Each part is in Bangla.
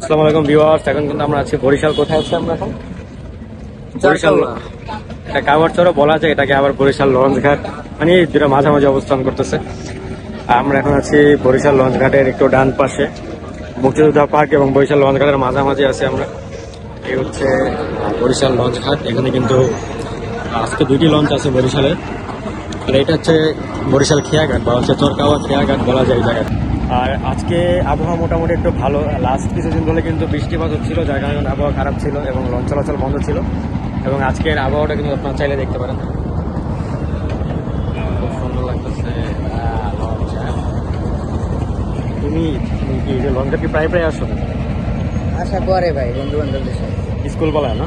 আসসালামু আলাইকুম ভিউয়ার্স এখন কিন্তু আমরা আছি বরিশাল কোথায় আছি আমরা এখন? বরিশাল এটা কাবার চরও বলা যায় এটাকে আবার বরিশাল লঞ্চ ঘাট। মানে দুটো মাঝামাঝি অবস্থান করতেছে। আমরা এখন আছি বরিশাল লঞ্চ ঘাটের একটু ডান পাশে। মুক্তিযোদ্ধা পার্ক এবং বরিশাল লঞ্চ ঘাটের মাঝামাঝি আছি আমরা। এই হচ্ছে বরিশাল লঞ্চ ঘাট। এখানে কিন্তু আজকে দুইটি লঞ্চ আছে বরিশালের আর এটা হচ্ছে বরিশাল খেয়াঘাট বা হচ্ছে চরকাওয়া খেয়াঘাট বলা যায় জায়গাটা। আর আজকে আবহাওয়া মোটামুটি একটু ভালো। লাস্ট কিছুদিন ধরে কিন্তু বৃষ্টিপাত হচ্ছিল যার কারণে আবহাওয়া খারাপ ছিল এবং লঞ্চ চলাচল বন্ধ ছিল। এবং আজকের আবহাওয়াটা কিন্তু আপনারা চাইলে দেখতে পারেন। খুব সুন্দর লাগতেছে হ্যাঁ। তুমি কি এই যে লঞ্চে কি প্রায় প্রায় আসো? আশা করে ভাই বন্ধু বান্ধবদের সাথে। স্কুল বলায় না?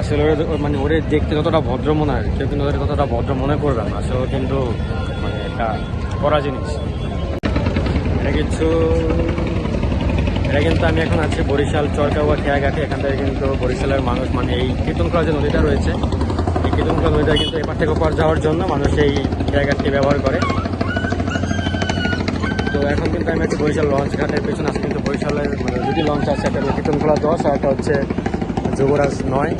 আসলে ওরা মানে ওরে দেখতে যতটা ভদ্র মনে হয় কেউ কিন্তু ওদের ততটা ভদ্র মনে করবে না। আসলে কিন্তু মানে একটা করা জিনিস। এটা কিছু এটা কিন্তু আমি এখন আছি বরিশাল, চরকাওয়া, খেয়াঘাটে। এখান থেকে কিন্তু বরিশালের মানুষ মানে এই কীর্তনখোলা যে নদীটা রয়েছে, এই কীর্তনখোলা নদীটা কিন্তু এপার থেকে ওপার যাওয়ার জন্য মানুষ এই খেয়াঘাটটি ব্যবহার করে। তো এখন কিন্তু আমি আছি বরিশাল লঞ্চ ঘাটের পেছনে। আছে কিন্তু বরিশালের মানে দুটি লঞ্চ আছে, একটা কীর্তনখোলা দশ আর একটা হচ্ছে যুবরাজ নয়।